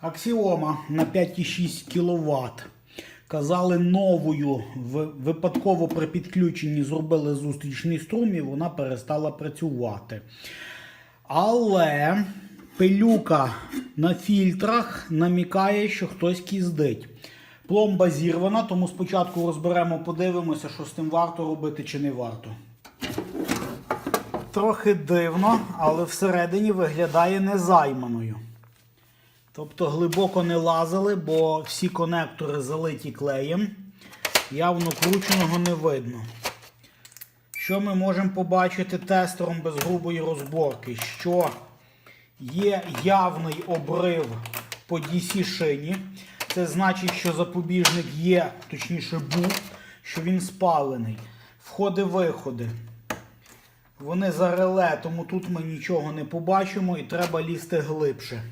Аксіома на 5,6 кВт. Казали новою, випадково при підключенні зробили зустрічний струм і вона перестала працювати. Але пилюка на фільтрах намікає, що хтось кіздить. Пломба зірвана, тому спочатку розберемо, подивимося, що з тим варто робити чи не варто. Трохи дивно, але всередині виглядає незайманою. Тобто глибоко не лазили, бо всі конектори залиті клеєм. Явно крученого не видно. Що ми можемо побачити тестером без грубої розборки? Що є явний обрив по DC шині. Це значить, що запобіжник є, точніше був, що він спалений. Входи-виходи. Вони за реле, тому тут ми нічого не побачимо і треба лізти глибше.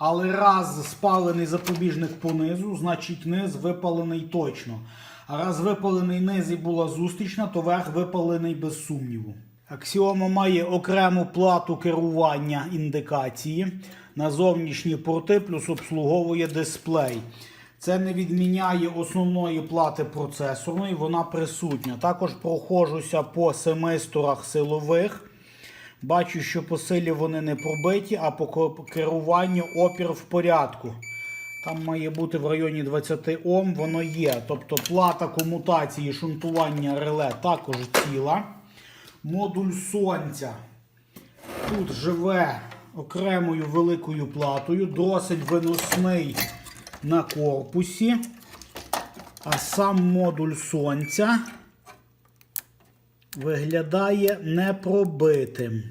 Але раз спалений запобіжник понизу, значить низ випалений точно. А раз випалений низ і була зустрічна, то верх випалений без сумніву. Аксіома має окрему плату керування індикації на зовнішні порти, плюс обслуговує дисплей. Це не відміняє основної плати процесорної, вона присутня. Також прохожуся по семисторах силових. Бачу, що по силі вони не пробиті, а по керуванню опір в порядку. Там має бути в районі 20 Ом, воно є. Тобто плата комутації шунтування реле також ціла. Модуль сонця тут живе окремою великою платою, досить виносний на корпусі. А сам модуль сонця виглядає непробитим.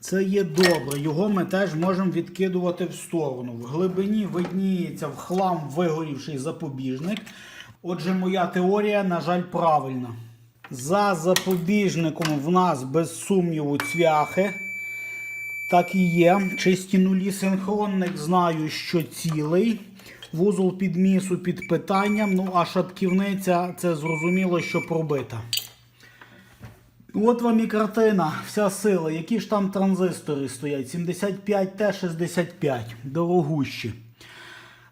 Це є добре. Його ми теж можемо відкидувати в сторону. В глибині видніється в хлам вигорівший запобіжник. Отже, моя теорія, на жаль, правильна. За запобіжником в нас без сумніву цвяхи. Так і є. Чисті нулі синхронник знаю, що цілий. Вузол підмісу під питанням. Ну а шатківниця це зрозуміло, що пробита. От вам і картина, вся сила. Які ж там транзистори стоять? 75Т65. Дорогущі.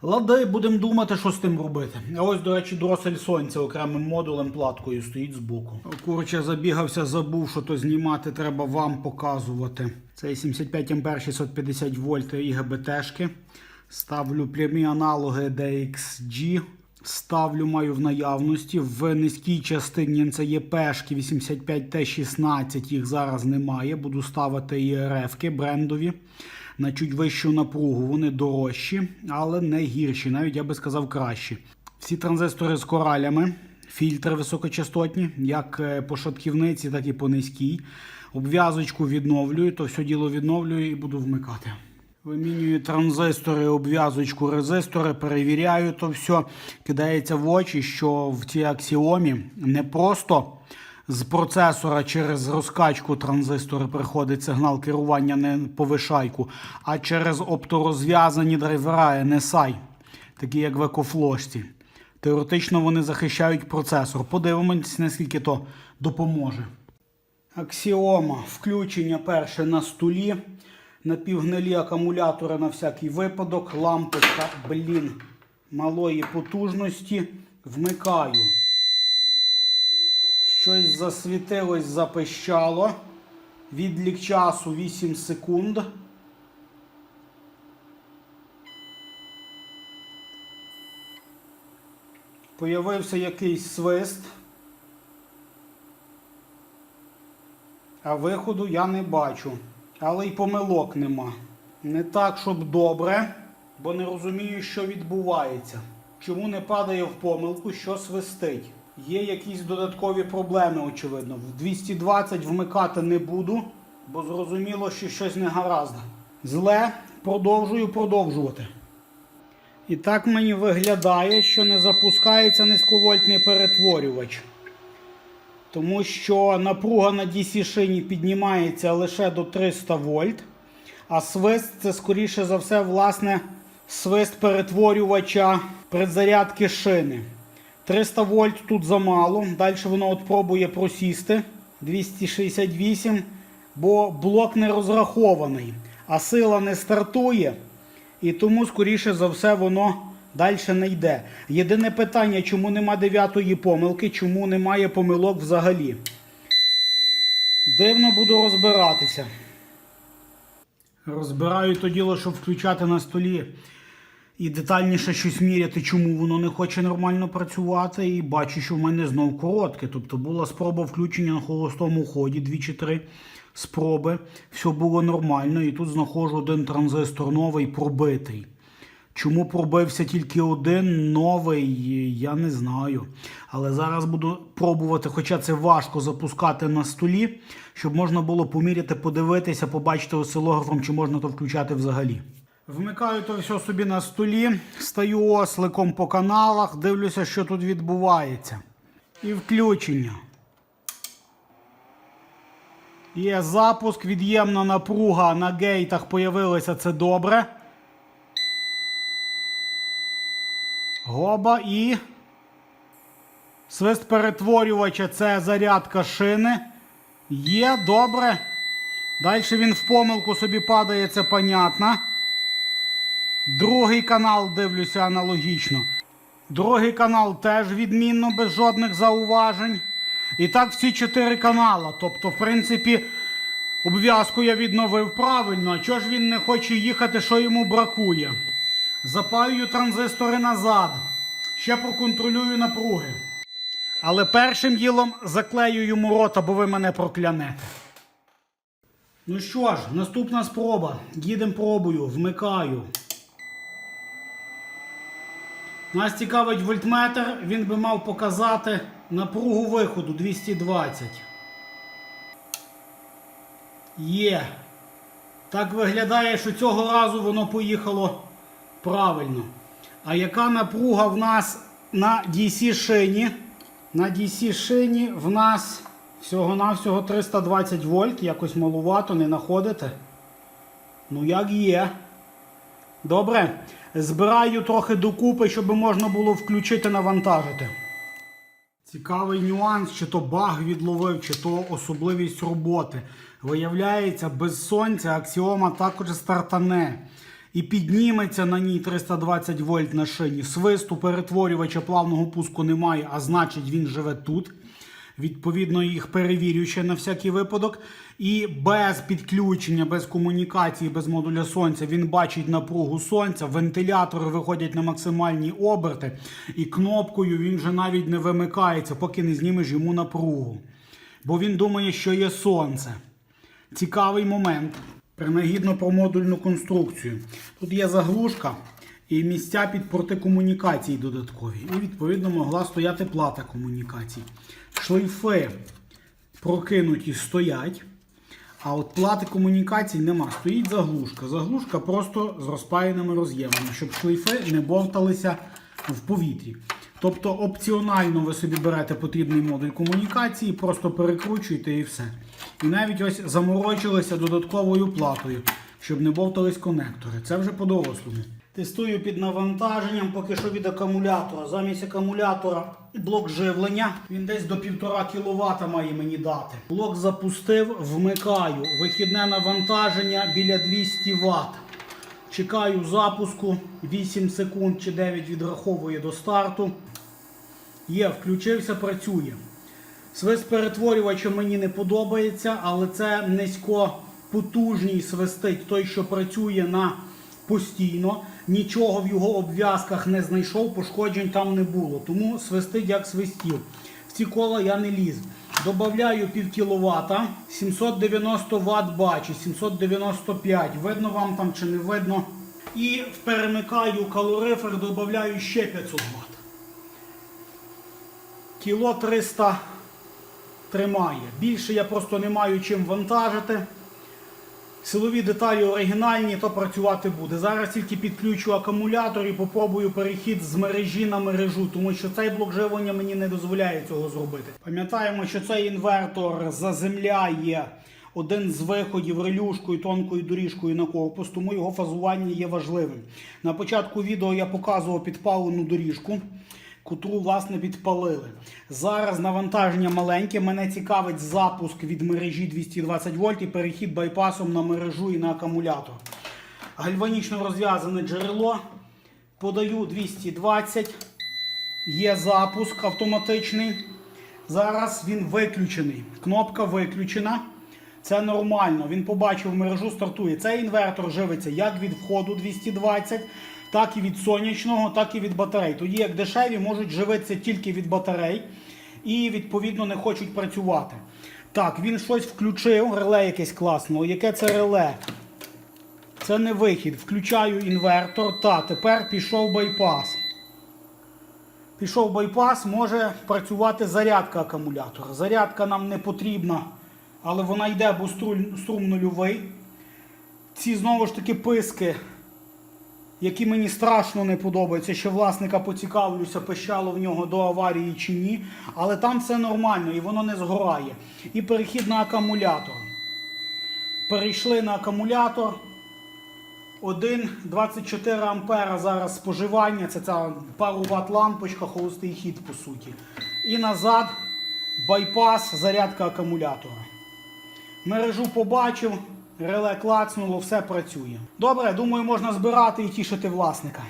Лади, будемо думати, що з тим робити. А ось, до речі, дросель сонця окремим модулем платкою стоїть збоку. Коротше, забігався, забув, що то знімати треба вам показувати. Це 75 А 650 вольт ІГБТшки. Ставлю прямі аналоги DXG. Ставлю, маю в наявності. В низькій частині це є пешки 85Т16, їх зараз немає. Буду ставити ІРФ-ки брендові на чуть вищу напругу. Вони дорожчі, але не гірші, навіть я би сказав кращі. Всі транзистори з коралями, фільтри високочастотні, як е, по шатківниці, так і по низькій. Обв'язочку відновлюю, то все діло відновлюю і буду вмикати. Вимінюю транзистори, обв'язочку, резистори, перевіряю то все. Кидається в очі, що в цій аксіомі не просто з процесора через розкачку транзистори приходить сигнал керування не по вишайку, а через опторозв'язані драйвера NSI, такі як в екофлошці. Теоретично вони захищають процесор. Подивимось, наскільки то допоможе. Аксіома. Включення перше на столі. Напівгнилі акумулятори на всякий випадок. Лампочка, блін, малої потужності. Вмикаю. Щось засвітилось, запищало. Відлік часу 8 секунд. Появився якийсь свист. А виходу я не бачу. Але й помилок нема. Не так, щоб добре, бо не розумію, що відбувається. Чому не падає в помилку, що свистить? Є якісь додаткові проблеми, очевидно. В 220 вмикати не буду, бо зрозуміло, що щось не гаразд. Зле, продовжую продовжувати. І так мені виглядає, що не запускається низьковольтний перетворювач. Тому що напруга на DC шині піднімається лише до 300 вольт, а свист це скоріше за все, власне, свист перетворювача предзарядки шини. 300 вольт тут замало. Далі воно от пробує просісти 268, бо блок не розрахований, а сила не стартує. І тому, скоріше за все, воно далі не йде. Єдине питання, чому нема дев'ятої помилки, чому немає помилок взагалі. Дивно буду розбиратися. Розбираю то діло, щоб включати на столі і детальніше щось міряти, чому воно не хоче нормально працювати. І бачу, що в мене знов коротке. Тобто була спроба включення на холостому ході, дві чи три спроби. Все було нормально. І тут знаходжу один транзистор новий пробитий. Чому пробився тільки один новий, я не знаю. Але зараз буду пробувати, хоча це важко запускати на столі, щоб можна було поміряти, подивитися, побачити осцилографом, чи можна то включати взагалі. Вмикаю то все собі на столі, стаю осликом по каналах, дивлюся, що тут відбувається. І включення. Є запуск, від'ємна напруга на гейтах появилася, це добре. Гоба і. Свист перетворювача це зарядка шини. Є, добре. Далі він в помилку собі падає, це понятно. Другий канал дивлюся аналогічно. Другий канал теж відмінно, без жодних зауважень. І так всі чотири канала. Тобто, в принципі, обв'язку я відновив правильно. А чого ж він не хоче їхати, що йому бракує? Запаюю транзистори назад. Ще проконтролюю напруги. Але першим ділом заклею йому рота, бо ви мене проклянете. Ну що ж, наступна спроба. Їдем пробую, вмикаю. Нас цікавить вольтметр, він би мав показати напругу виходу 220. Є. Так виглядає, що цього разу воно поїхало правильно. А яка напруга в нас на DC шині? На DC шині в нас всього-навсього 320 вольт, якось малувато, не знаходите? Ну, як є. Добре. Збираю трохи докупи, щоб можна було включити навантажити. Цікавий нюанс, чи то баг відловив, чи то особливість роботи. Виявляється, без сонця аксіома також стартане. І підніметься на ній 320 вольт на шині. Свисту перетворювача плавного пуску немає, а значить він живе тут. Відповідно, їх перевірю ще на всякий випадок. І без підключення, без комунікації, без модуля сонця він бачить напругу сонця. Вентилятори виходять на максимальні оберти, і кнопкою він вже навіть не вимикається, поки не знімеш йому напругу. Бо він думає, що є сонце. Цікавий момент. Принагідно про модульну конструкцію. Тут є заглушка і місця під порти комунікацій додаткові. І відповідно могла стояти плата комунікацій. Шлейфи прокинуті стоять. А от плати комунікацій нема. Стоїть заглушка. Заглушка просто з розпаяними роз'ємами, щоб шлейфи не бовталися в повітрі. Тобто опціонально ви собі берете потрібний модуль комунікації, просто перекручуєте і все. І навіть ось заморочилися додатковою платою, щоб не бовтались конектори. Це вже по-дорослому. Тестую під навантаженням, поки що від акумулятора. Замість акумулятора блок живлення. Він десь до 1,5 кВт має мені дати. Блок запустив, вмикаю. Вихідне навантаження біля 200 Вт. Чекаю запуску 8 секунд чи 9 відраховує до старту. Є, включився, працює. Свист перетворювача мені не подобається, але це низькопотужний свистить, той, що працює на постійно. Нічого в його обв'язках не знайшов, пошкоджень там не було. Тому свистить як свистів. В ці кола я не ліз. Добавляю пів кіловата, 790 Вт бачу, 795. Видно вам там чи не видно. І перемикаю калорифер, додаю ще 500 Вт. Кіло 300 тримає. Більше я просто не маю чим вантажити. Силові деталі оригінальні, то працювати буде. Зараз тільки підключу акумулятор і попробую перехід з мережі на мережу, тому що цей блок живлення мені не дозволяє цього зробити. Пам'ятаємо, що цей інвертор заземляє один з виходів релюшкою тонкою доріжкою на корпус, тому його фазування є важливим. На початку відео я показував підпалену доріжку котру власне підпалили. Зараз навантаження маленьке. Мене цікавить запуск від мережі 220 вольт і перехід байпасом на мережу і на акумулятор. гальванічно розв'язане джерело. Подаю 220. Є запуск автоматичний. Зараз він виключений. Кнопка виключена. Це нормально. Він побачив мережу, стартує. Цей інвертор живиться як від входу 220, так і від сонячного, так і від батарей. Тоді як дешеві можуть живитися тільки від батарей і відповідно не хочуть працювати. Так, він щось включив, реле якесь класно. Яке це реле? Це не вихід. Включаю інвертор. Та, тепер пішов байпас. Пішов байпас, може працювати зарядка акумулятора. Зарядка нам не потрібна, але вона йде, бо струм нульовий. Ці знову ж таки писки, які мені страшно не подобаються, що власника поцікавлюся, пищало в нього до аварії чи ні. Але там все нормально і воно не згорає. І перехід на акумулятор. Перейшли на акумулятор. 1,24 ампера зараз споживання, це ця пару ватт лампочка, холостий хід по суті. І назад байпас, зарядка акумулятора. Мережу побачив, реле клацнуло, все працює. Добре, думаю, можна збирати і тішити власника.